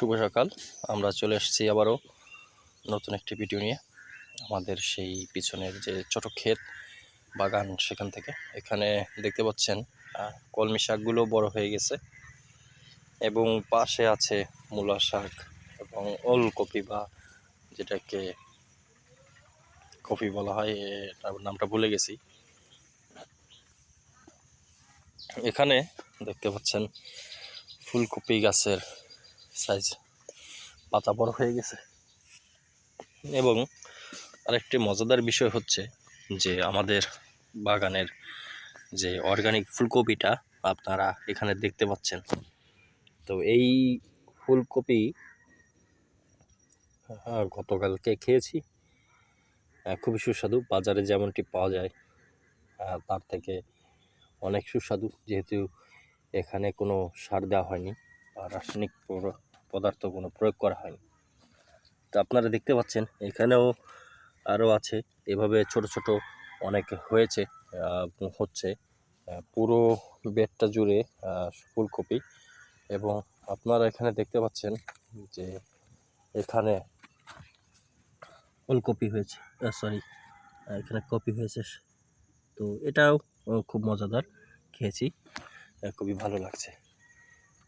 শুভ সকাল। আমরা চলে এসেছি আবারও নতুন একটি ভিডিও নিয়ে। আমাদের সেই পিছনের যে ছোট ক্ষেত বাগান সেখান থেকে। এখানে দেখতে পাচ্ছেন কলমি শাকগুলো বড় হয়ে গেছে এবং পাশে আছে মূলা শাক এবং ওলকপি বা যেটাকে কপি বলা হয় তার নামটা ভুলে গেছি। এখানে দেখতে পাচ্ছেন, ফুলকপি গাছের সাইজ পাতা বড় হয়ে গেছে। এবং আরেকটি মজাদার বিষয় হচ্ছে যে আমাদের বাগানের যে অর্গানিক ফুলকপিটা আপনারা এখানে দেখতে পাচ্ছেন। তো এই ফুলকপি গতকালকে খেয়েছি। খুবই সুস্বাদু। বাজারে যেমনটি পাওয়া যায় তার থেকে অনেক সুস্বাদু। যেহেতু এখানে কোনো সার দেওয়া হয়নি বা রাসায়নিক পদার্থ কোনো প্রয়োগ করা হয়নি। তো আপনারা দেখতে পাচ্ছেন, এখানেও আরও আছে। এভাবে ছোট ছোট অনেক হয়েছে হচ্ছে পুরো বেডটা জুড়ে ফুলকপি। এবং আপনারা এখানে দেখতে পাচ্ছেন যে এখানে ফুলকপি হয়েছে সরি এখানে কপি হয়েছে। তো এটাও খুব মজাদার খেয়েছি খুবই ভালো লাগছে।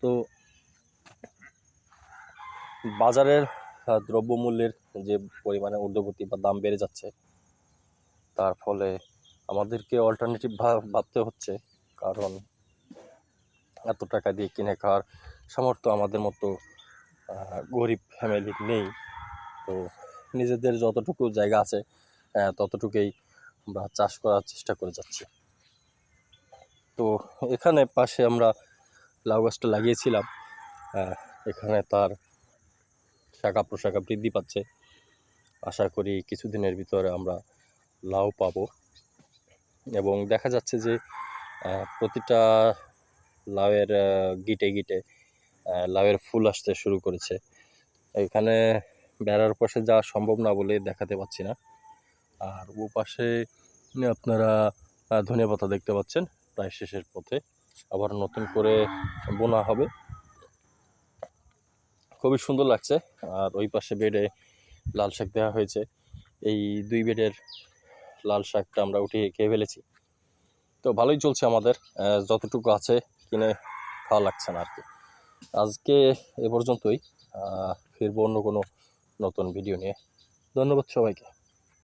তো বাজারের দ্রব্যমূল্যের যে পরিমাণে ঊর্ধ্বগতি বা দাম বেড়ে যাচ্ছে, তার ফলে আমাদেরকে অল্টারনেটিভ ভাবতে হচ্ছে। কারণ এত টাকা দিয়ে কিনে খাওয়ার সামর্থ্য আমাদের মতো গরিব ফ্যামিলির নেই। তো নিজেদের যতটুকু জায়গা আছে ততটুকুই আমরা চাষ করার চেষ্টা করে যাচ্ছি। তো এখানে পাশে আমরা লাউ গাছটা লাগিয়েছিলাম এখানে তার শাখা প্রশাখা বৃদ্ধি পাচ্ছে। আশা করি কিছুদিনের ভিতরে আমরা লাউ পাবো। এবং দেখা যাচ্ছে যে প্রতিটা লাউয়ের গিটে গিটে লাউয়ের ফুল আসতে শুরু করেছে। এখানে বেড়ার পাশে যাওয়া সম্ভব না বলে দেখাতে পাচ্ছি না। আর ও পাশে আপনারা ধনে পাতা দেখতে পাচ্ছেন। প্রায় শেষের পথে। আবার নতুন করে বোনা হবে। খুবই সুন্দর লাগছে। আর ওই পাশে বেডে লাল শাক দেওয়া হয়েছে। এই দুই বেডের লাল শাকটা আমরা উঠিয়ে খেয়ে ফেলেছি। তো ভালোই চলছে আমাদের যতটুকু আছে কিনে ভালো লাগছে না আর কি আজকে এ পর্যন্তই ফিরবো অন্য কোনো নতুন ভিডিও নিয়ে। ধন্যবাদ সবাইকে।